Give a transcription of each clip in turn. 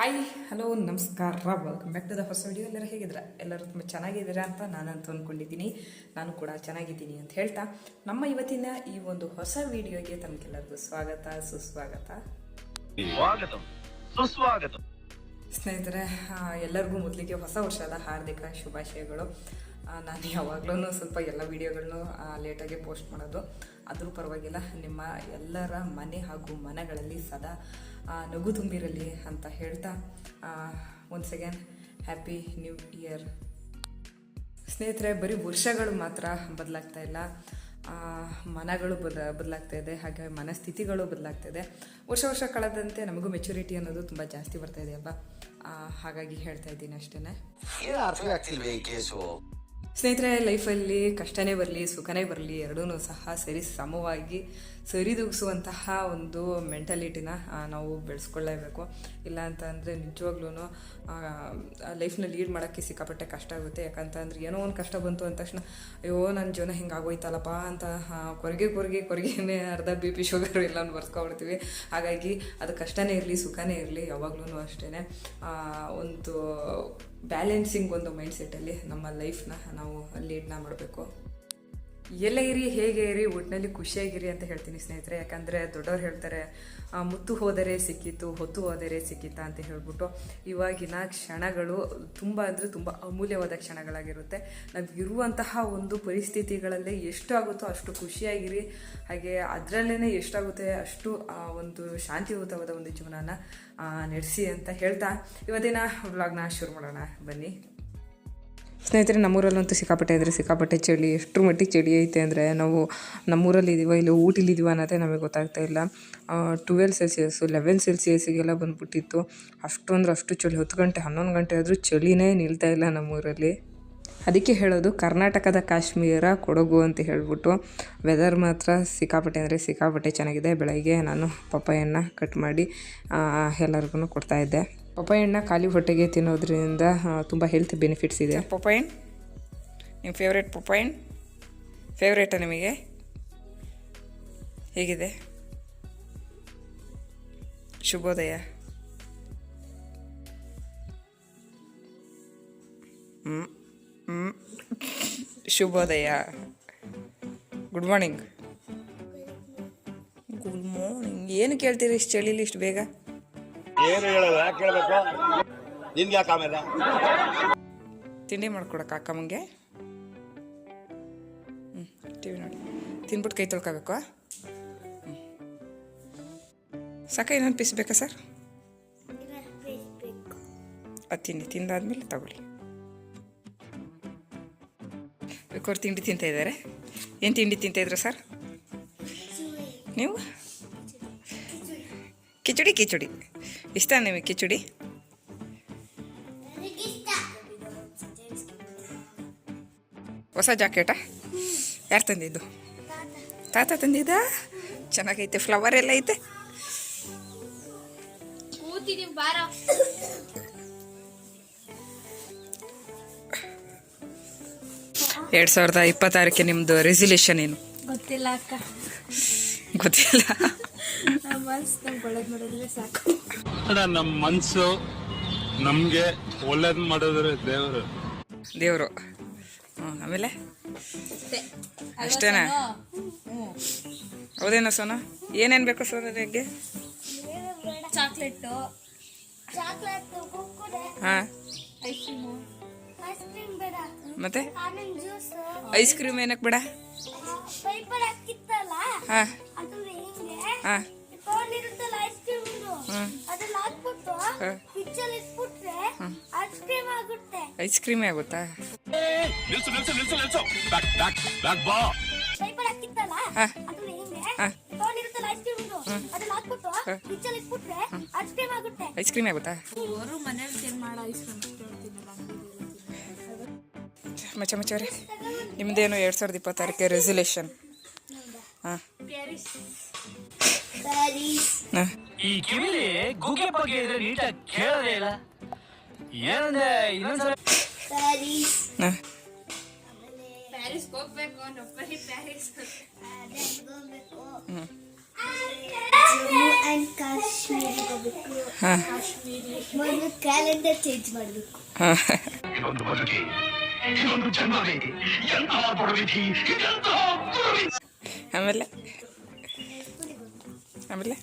Hi hello ನಮಸ್ಕಾರ. Welcome back to the ಹೊಸ video ಎಲ್ಲರೂ ಹೇಗಿದ್ರ ಎಲ್ಲರೂ ತುಂಬ ಚೆನ್ನಾಗಿದ್ದೀರಾ ಅಂತ ನಾನಂತ ಅಂದ್ಕೊಂಡಿದ್ದೀನಿ ನಾನು ಕೂಡ ಚೆನ್ನಾಗಿದ್ದೀನಿ ಅಂತ ಹೇಳ್ತಾ. ನಮ್ಮ ಇವತ್ತಿನ ಈ ಒಂದು ಹೊಸ ವಿಡಿಯೋಗೆ ತಮಗೆಲ್ಲರಿಗೂ ಸ್ವಾಗತ ಸುಸ್ವಾಗತ. ಸ್ವಾಗತ ಸುಸ್ವಾಗತಂ. ಸ್ನೇಹಿತರೆ ಎಲ್ಲರಿಗೂ ಮೊದಲಿಗೆ ಹೊಸ ವರ್ಷದ ಹಾರ್ದಿಕ ಶುಭಾಶಯಗಳು. ನಾನು ಯಾವಾಗಲೂ ಸ್ವಲ್ಪ ಎಲ್ಲ ವೀಡಿಯೋಗಳನ್ನು ಲೇಟಾಗಿ ಪೋಸ್ಟ್ ಮಾಡೋದು. ಆದರೂ ಪರವಾಗಿಲ್ಲ, ನಿಮ್ಮ ಎಲ್ಲರ ಮನೆ ಹಾಗೂ ಮನೆಗಳಲ್ಲಿ ಸದಾ ನಗು ತುಂಬಿರಲಿ ಅಂತ ಹೇಳ್ತಾ once again happy new year ಸ್ನೇಹಿತರೆ, ಬರೀ ವರ್ಷಗಳು ಮಾತ್ರ ಬದಲಾಗ್ತಾ ಇಲ್ಲ. ಮನಗಳು ಬದ, ಬದಲಾಗ್ತಾ ಇದೆ, ಹಾಗೆ ಮನಸ್ಥಿತಿಗಳು ಬದಲಾಗ್ತಾ ಇದೆ. ವರ್ಷ ವರ್ಷ ಕಳೆದಂತೆ ನಮಗೂ ಮೆಚುರಿಟಿ ಅನ್ನೋದು ತುಂಬ ಜಾಸ್ತಿ ಬರ್ತಾ ಇದೆ ಅಲ್ವಾ ಹಾಗಾಗಿ ಹೇಳ್ತಾ ಇದ್ದೀನಿ ಅಷ್ಟೇ ಸ್ನೇಹಿತರೆ ಲೈಫಲ್ಲಿ ಕಷ್ಟನೇ ಬರಲಿ ಸುಖನೇ ಬರಲಿ ಎರಡೂ ಸಹ ಸರಿ ಸಮವಾಗಿ ಸರಿದೂಗಿಸುವಂತಹ ಒಂದು ಮೆಂಟಾಲಿಟಿನ ನಾವು ಬೆಳೆಸ್ಕೊಳ್ಳೇಬೇಕು. ಇಲ್ಲ ಅಂತ ಅಂದರೆ ನಿಜವಾಗ್ಲೂ ಲೈಫ್ನ ಲೀಡ್ ಮಾಡೋಕ್ಕೆ ಸಿಕ್ಕಾಪಟ್ಟೆ ಕಷ್ಟ ಆಗುತ್ತೆ. ಯಾಕಂತಂದ್ರೆ ಏನೋ ಒಂದು ಕಷ್ಟ ಬಂತು ಅಂದ ತಕ್ಷಣ, ಅಯ್ಯೋ ನನ್ನ ಜೀವನ ಹಿಂಗೆ ಆಗೋಯ್ತಲ್ಲಪ್ಪ ಅಂತ ಕೊರಗೆ ಕೊರಗೆ ಕೊರಗೇನೆ ಅರ್ಧ ಬಿ ಪಿ ಶುಗರು ಎಲ್ಲನೂ ಬರ್ಸ್ಕೊಬಿಡ್ತೀವಿ. ಹಾಗಾಗಿ ಅದು ಕಷ್ಟನೇ ಇರಲಿ, ಸುಖನೇ ಇರಲಿ ಯಾವಾಗ್ಲೂ ಅಷ್ಟೇ ಒಂದು ಬ್ಯಾಲೆನ್ಸಿಂಗ್ ಒಂದು ಮೈಂಡ್ ಸೆಟ್ಟಲ್ಲಿ ನಮ್ಮ ಲೈಫ್ನ ನಾವು ಲೀಡ್ನ ಮಾಡಬೇಕು. ಎಲ್ಲೇ ಇರಿ ಹೇಗೆ ಇರಿ ಒಟ್ಟಿನಲ್ಲಿ ಖುಷಿಯಾಗಿರಿ ಅಂತ ಹೇಳ್ತೀನಿ ಸ್ನೇಹಿತರೆ. ಯಾಕಂದರೆ ದೊಡ್ಡವ್ರು ಹೇಳ್ತಾರೆ ಮುತ್ತು ಹೋದರೆ ಸಿಕ್ಕಿತು ಹೊತ್ತು ಹೋದರೆ ಸಿಕ್ಕಿತ ಅಂತ ಹೇಳ್ಬಿಟ್ಟು ಇವಾಗಿನ ಕ್ಷಣಗಳು ತುಂಬ ಅಂದರೆ ತುಂಬ ಅಮೂಲ್ಯವಾದ ಕ್ಷಣಗಳಾಗಿರುತ್ತೆ. ನಾವು ಇರುವಂತಹ ಒಂದು ಪರಿಸ್ಥಿತಿಗಳಲ್ಲೇ ಎಷ್ಟು ಆಗುತ್ತೋ ಅಷ್ಟು ಖುಷಿಯಾಗಿರಿ. ಹಾಗೆ ಅದರಲ್ಲೇ ಎಷ್ಟಾಗುತ್ತೆ ಅಷ್ಟು ಆ, ಒಂದು ಶಾಂತಿಯುತವಾದ ಒಂದು ಜೀವನನ ನಡೆಸಿ ಅಂತ ಹೇಳ್ತಾ ಇವತ್ತಿನ ವ್ಲಾಗ್ನ ಶುರು ಮಾಡೋಣ. ಬನ್ನಿ. ಸ್ನೇಹಿತರೆ, ನಮ್ಮೂರಲ್ಲಂತೂ ಸಿಕ್ಕಾಪಟ್ಟೆ ಅಂದರೆ ಸಿಕ್ಕಾಪಟ್ಟೆ ಚಳಿ, ಎಷ್ಟರ ಮಟ್ಟಿಗೆ ಚಳಿ ಐತೆ ಅಂದರೆ ನಾವು ನಮ್ಮೂರಲ್ಲಿದ್ದೀವ ಇಲ್ಲ ಊಟಿಲಿದ್ದೀವ ಅನ್ನೋದೇ ನಮಗೆ ಗೊತ್ತಾಗ್ತಾ ಇಲ್ಲ. ಟುವೆಲ್ ಸೆಲ್ಸಿಯಸ್ಸು ಲೆವೆನ್ ಸೆಲ್ಸಿಯಸ್ಸಿಗೆಲ್ಲ ಬಂದ್ಬಿಟ್ಟಿತ್ತು. ಅಷ್ಟು ಅಂದ್ರೆ ಅಷ್ಟು ಚಳಿ, ಹತ್ತು ಗಂಟೆ, ಹನ್ನೊಂದು ಗಂಟೆ ಆದರೂ ಚಳಿನೇ ನಿಲ್ತಾ ಇಲ್ಲ ನಮ್ಮೂರಲ್ಲಿ. ಅದಕ್ಕೆ ಹೇಳೋದು, ಕರ್ನಾಟಕದ ಕಾಶ್ಮೀರ ಕೊಡಗು ಅಂತ ಹೇಳಿಬಿಟ್ಟು ವೆದರ್ ಮಾತ್ರ ಸಿಕ್ಕಾಪಟ್ಟೆ ಅಂದರೆ ಸಿಕ್ಕಾಪಟ್ಟೆ ಚೆನ್ನಾಗಿದೆ. ಬೆಳಗ್ಗೆ ನಾನು ಪಪ್ಪಾಯನ್ನು ಕಟ್ ಮಾಡಿ ಎಲ್ಲರಿಗೂ ಕೊಡ್ತಾ ಇದ್ದೆ. ಪಪ್ಪಾಯಣ್ಣ ಖಾಲಿ ಹೊಟ್ಟೆಗೆ ತಿನ್ನೋದ್ರಿಂದ ತುಂಬ ಹೆಲ್ತ್ ಬೆನಿಫಿಟ್ಸ್ ಇದೆ. ಪಪ್ಪಾಯಣ್ ನಿಮ್ಮ ಫೇವ್ರೇಟ್ ಪಪ್ಪಾಯಣ್? ಫೇವ್ರೇಟಾ ನಿಮಗೆ? ಹೇಗಿದೆ? ಶುಭೋದಯ. ಶುಭೋದಯ. ಗುಡ್ ಮಾರ್ನಿಂಗ್ ಗುಡ್ ಮಾರ್ನಿಂಗ್ ಏನು ಕೇಳ್ತೀರಿ? ಇಷ್ಟು ಚಳಿಲಿ, ಇಷ್ಟು ಬೇಗ? ಏನು ಹೇಳೋದು? ಯಾಕೆ ಕೇಳಬೇಕು ನಿನ್ಗೆ ಯಾಕೆ ಆಮೇಲೆ? ತಿಂಡಿ ಮಾಡ್ಕೊಡಕ್ಕ ಅಕ್ಕಮ್ಮಂಗೆ? ಹ್ಞೂ ಟಿವಿ ನೋಡಿ. ತಿನ್ಬಿಟ್ಟು ಕೈ ತೊಳ್ಕೋಬೇಕು ಹ್ಞೂ ಸಾಕ ಇನ್ನೊಂದು ಪೀಸ್ ಸರ್? ಅದು ತಿಂಡಿ ತಿಂದಾದ್ಮೇಲೆ ತಗೊಳ್ಳಿ. ಬೇಕವ್ರು ತಿಂಡಿ ತಿಂತಾ ಇದ್ದಾರೆ. ಏನು ತಿಂಡಿ ತಿಂತಾಯಿದ್ರು ಸರ್? ನೀವು? ಕಿಚಡಿ ಕಿಚಡಿ. ಇಷ್ಟ ನಿಮಗೆ ಕಿಚುಡಿ? ಹೊಸ ಜಾಕೆಟಾ? ಯಾರು ತಂದಿದ್ದು? ತಾತ ತಂದಿದ್ದ? ಚೆನ್ನಾಗೈತೆ ಫ್ಲವರ್ ಎಲ್ಲ ಐತೆ? ಎರಡ್ ಬಾರೋ ಎರಡು ಸಾವಿರದ ಇಪ್ಪತ್ತಾರಕ್ಕೆ ನಿಮ್ಮದು ರೆಸಲ್ಯೂಷನ್ ಏನು? ಗೊತ್ತಿಲ್ಲ ಅಕ್ಕ. ಗೊತ್ತಿಲ್ಲ. ಸಾಕು. ನಮ್ಮ ಮನ್ಸು ನಮಗೆ ಒಳ್ಳೇದ್ ಮಾಡಿದ್ರೆ ದೇವರು. ದೇವರು. ಹ್ಞೂ ಆಮೇಲೆ? ಅಷ್ಟೇನಾ? ಹೌದೇನೋ ಸೋನ? ಏನೇನು ಬೇಕು ಸೋನ ನಿಮಗೆ ಚಾಕ್ಲೇಟು. ಚಾಕ್ಲೇಟ್ ಹಾಂ. ಐಸ್ ಕ್ರೀಮು ಐಸ್ ಕ್ರೀಮ್ ಬೇಡ. ಮತ್ತೆ? ಐಸ್ ಕ್ರೀಮ್ ಏನಕ್ಕೆ ಬೇಡ? ಹಾಂ. ಹಾಂ. ಹಾಕ್ಬಿಟ್ಟು ಇಟ್ಬಿಟ್ರೆ ಐಸ್ ಕ್ರೀಮ್ ಆಗುತ್ತೆ. ಐಸ್ ಕ್ರೀಮೇ ಆಗುತ್ತಾ? ನಿಲ್ಸು ನಿಲ್ಸು ನಿಲ್ಸು ನಿಲ್ಸು. ಬ್ಯಾಕ್ ಬ್ಯಾಕ್ ಬ್ಯಾಕ್ ಬಾ ಪೈಪರ್ ಹಾಕಿತ್ತಲ್ಲ? ಹಾ. ಅದು ಹಿಂಗೆ ಹಾ. ತಗೊಂಡಿರುತ್ತಲ್ಲ ಐಸ್ ಕ್ರೀಮ್ ಅದ್ರಲ್ಲಿ ಹಾಕ್ಬಿಟ್ಟು ಪಿಚ್ಚಲ್ಲಿ ಇಟ್ಬಿಟ್ರೆ ಐಸ್ ಕ್ರೀಮ್ ಆಗುತ್ತೆ. ಐಸ್ ಕ್ರೀಮೇ ಆಗುತ್ತಾ? ಅವರು ಮನೇಲಿ ತಿನ್ ಮಾಡೋ ಐಸ್ ಕ್ರೀಮ್ ಮಚ್ಚ ಮಚ್ಚವ್ರೆ ನಿಮ್ಮದೇನು ಎರಡು ಸಾವಿರದ ಇಪ್ಪತ್ತಾರಕ್ಕೆ ರೆಸಲ್ಯೂಷನ್ ಹಾಂ. ಪ್ಯಾರಿಸ್ ಹಾಂ ಈ ಕಿವಿಲಿ ಗುಗ್ಗೆ ಬಗ್ಗೆ ಇದ್ರೆ ನೀಟಾಗಿ ಕೇಳೋದೇ ಇಲ್ಲ. ಏನಂದ್ರೆ ಇನ್ನೊಂದ್ಸಲ ಪ್ಯಾರಿಸ್ ಅದೇ ಹೋಗ್ಬೇಕು. ಜಮ್ಮು ಆಮೇಲೆ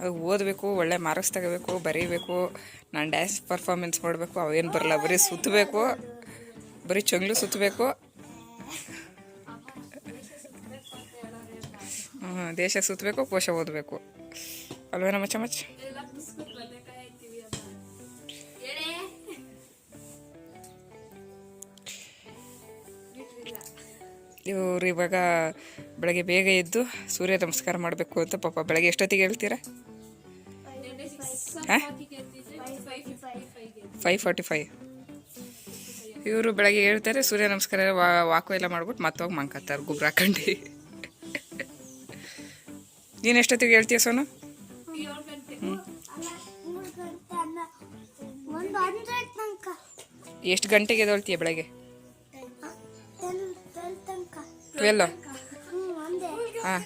ಅದು ಓದಬೇಕು, ಒಳ್ಳೆ ಮಾರ್ಕ್ಸ್ ತಗೋಬೇಕು, ಬರೀಬೇಕು, ನಾನು ಡ್ಯಾನ್ಸ್ ಪರ್ಫಾರ್ಮೆನ್ಸ್ ಮಾಡಬೇಕು ಅವೇನು ಬರಲ್ಲ, ಬರೀ ಸುತ್ತಬೇಕು ಬರೀ ಚೊಂಗ್ಲು ಸುತ್ತಬೇಕು ದೇಶ ಸುತ್ತಬೇಕು ಕೋಶ ಓದಬೇಕು. ಅಲ್ವೇನ ಮಚ್ಚ ಮಚ್ಚ? ಇವ್ರು ಇವಾಗ ಬೆಳಗ್ಗೆ ಬೇಗ ಎದ್ದು ಸೂರ್ಯ ನಮಸ್ಕಾರ ಮಾಡಬೇಕು ಅಂತ ಪಾಪ ಬೆಳಗ್ಗೆ ಎಷ್ಟೊತ್ತಿಗೆ ಹೇಳ್ತೀರಾ? ಫೈವ್ ಫಾರ್ಟಿ ಫೈವ್ ಇವರು ಬೆಳಗ್ಗೆ ಹೇಳ್ತಾರೆ ಸೂರ್ಯ ನಮಸ್ಕಾರ ವಾ ವಾಕು ಎಲ್ಲ ಮಾಡ್ಬಿಟ್ಟು ಮತ್ತೋಗಿ ಮಂಕತ್ತಾರೆ ಗುಬ್ರ ಹಾಕೊಂಡು ನೀನು ಎಷ್ಟೊತ್ತಿಗೆ ಹೇಳ್ತೀಯ ಸೋನು? ಎಷ್ಟು ಗಂಟೆಗೆ ಎದೊಳ್ತೀಯ ಬೆಳಗ್ಗೆ? ಒಂದೇ. ಹಾಂ.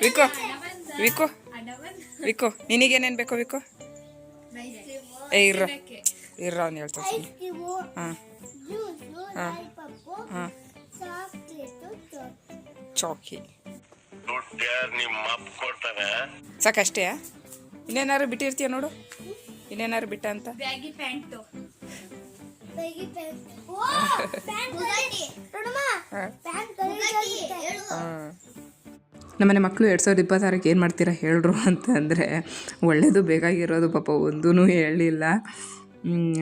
ವಿಕೋ ವಿಕೋ. ವಿಕೋ ನಿನಗೇನೇನು ಬೇಕೋ ವಿಕೋ? ಏ ಇರ್ರ. ಇರ್ರ ಅವ್ನು ಹೇಳ್ತಾನೆ ಹಾಂ. ಹಾಂ. ಹಾಂ. ಚಾಕಿ. ಸಾಕಷ್ಟೇ ಇನ್ನೇನಾದ್ರು ಬಿಟ್ಟಿರ್ತೀಯ ನೋಡು. ಇನ್ನೇನಾದ್ರು ಬಿಟ್ಟ ಅಂತ? ನಮ್ಮನೆ ಮಕ್ಕಳು ಎರಡು ಸಾವಿರದ ಇಪ್ಪತ್ತಾರಕ್ಕೆ ಏನು ಮಾಡ್ತೀರಾ ಹೇಳ್ರು ಅಂತಂದರೆ ಒಳ್ಳೆಯದು ಬೇಕಾಗಿರೋದು ಪಾಪ ಒಂದೂ ಹೇಳಿಲ್ಲ.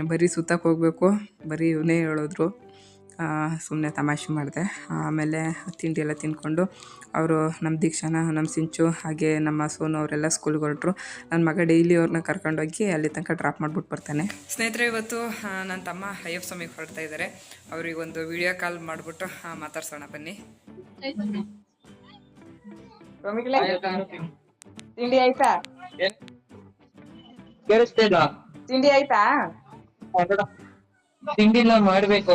ಬರೀ ಸುತ್ತಕ್ಕೆ ಹೋಗಬೇಕು, ಬರೀ ಇವನೇ ಹೇಳಿದ್ರು. ಸುಮ್ಮನೆ ತಮಾಷೆ ಮಾಡಿದೆ. ಆಮೇಲೆ ತಿಂಡಿ ಎಲ್ಲ ತಿಂದ್ಕೊಂಡು ಅವರು ನಮ್ಮ ದೀಕ್ಷಾನ ನಮ್ಮ ಸಿಂಚು ಹಾಗೆ ನಮ್ಮ ಸೋನು ಅವರೆಲ್ಲ ಸ್ಕೂಲ್ಗೆ ಹೊರಟರು. ನನ್ನ ಮಗ ಡೈಲಿ ಅವ್ರನ್ನ ಕರ್ಕೊಂಡೋಗಿ ಅಲ್ಲಿ ತನಕ ಡ್ರಾಪ್ ಮಾಡಿಬಿಟ್ಟು ಬರ್ತಾನೆ. ಸ್ನೇಹಿತರೆ ಇವತ್ತು ನನ್ನ ತಮ್ಮ ಅಯ್ಯಪ್ಪ ಸ್ವಾಮಿಗೆ ಹೊರಡ್ತಾ ಇದ್ದಾರೆ. ಅವ್ರಿಗೊಂದು ವಿಡಿಯೋ ಕಾಲ್ ಮಾಡಿಬಿಟ್ಟು ಮಾತಾಡ್ಸೋಣ ಬನ್ನಿ. ತಿಂಡಿ ಆಯ್ತಾ? ತಿಂಡಿ ಆಯ್ತಾ? ತಿಂಡಿನ ಮಾಡ್ಬೇಕು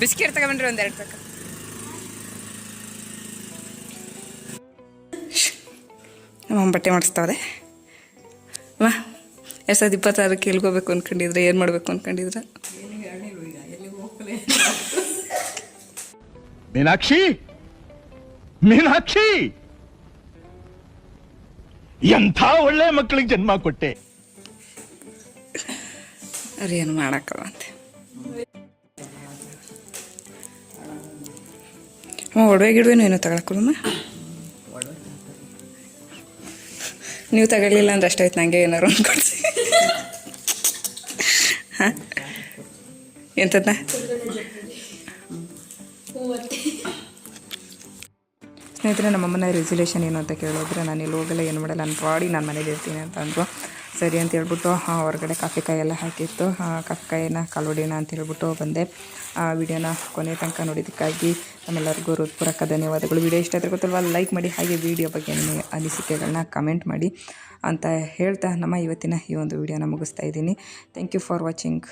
ಬಿಸ್ಕೆಟ್ ತಗೊಂಡ್ರಿ ಒಂದೆರಡು ತಕ ನಮ್ಮ ಬಟ್ಟೆ ಮಾಡಿಸ್ತಾವ್ರೆ. ವಾ ಎರಡು ಸಾವಿರದ ಇಪ್ಪತ್ತಾರು ಎಲ್ಗೋಬೇಕು ಅನ್ಕೊಂಡಿದ್ರೆ ಏನು ಮಾಡಬೇಕು ಅನ್ಕೊಂಡಿದ್ರೆ? ಮೀನಾಕ್ಷಿ! ಮೀನಾಕ್ಷಿ! ಎಂಥ ಒಳ್ಳೆ ಮಕ್ಕಳಿಗೆ ಜನ್ಮ ಕೊಟ್ಟೆ? ಅರೇನು ಏನು ಒಡವೆ ಗಿಡವೇನು ಏನೋ ತಗೊಳಕ್ಕೂ ನೀವು ತಗೊಳ್ಳಿಲ್ಲ ಅಂದ್ರೆ ಅಷ್ಟಾಯ್ತು ನನಗೆ ಏನಾರು ಅನ್ಕೊಡ್ತೀನಿ ಹಾಂ? ಎಂಥದ್ನ ಸ್ನೇಹಿತರೆ, ನಮ್ಮಮ್ಮನ ರೆಸಲ್ಯೂಷನ್ ಏನು ಅಂತ ಕೇಳಿದ್ರೆ ನಾನು ಇಲ್ಲಿ ಹೋಗಲ್ಲ, ಏನು ಮಾಡಲ್ಲ, ನಾನು ಬಾಡಿ ನಾನು ಮನೇಲಿ ಇರ್ತೀನಿ ಅಂತ ಅಂದರು. ಸರಿ ಅಂತ ಹೇಳ್ಬಿಟ್ಟು ಹೊರಗಡೆ ಕಾಫಿ ಕಾಯಿ ಎಲ್ಲ ಹಾಕಿತ್ತು. ಕಾಫಿ ಕಾಯಿನ ಕಾಲುಡಿನ ಅಂತ ಹೇಳ್ಬಿಟ್ಟು ಬಂದೆ. ಆ, ವಿಡಿಯೋನ ಕೊನೆ ತನಕ ನೋಡಿದ್ದಕ್ಕಾಗಿ ನಮ್ಮೆಲ್ಲರಿಗೂ ಹೃತ್ಪೂರ್ವಕ ಧನ್ಯವಾದಗಳು. ವಿಡಿಯೋ ಇಷ್ಟ ಆದರೆ ಗೊತ್ತಲ್ವ, ಲೈಕ್ ಮಾಡಿ, ಹಾಗೆ ವಿಡಿಯೋ ಬಗ್ಗೆ ನಿಮ್ಮ ಅನಿಸಿಕೆಗಳನ್ನ ಕಮೆಂಟ್ ಮಾಡಿ ಅಂತ ಹೇಳ್ತಾ ನಮ್ಮ ಇವತ್ತಿನ ಈ ಒಂದು ವಿಡಿಯೋನ ಮುಗಿಸ್ತಾ ಇದ್ದೀನಿ. Thank you for watching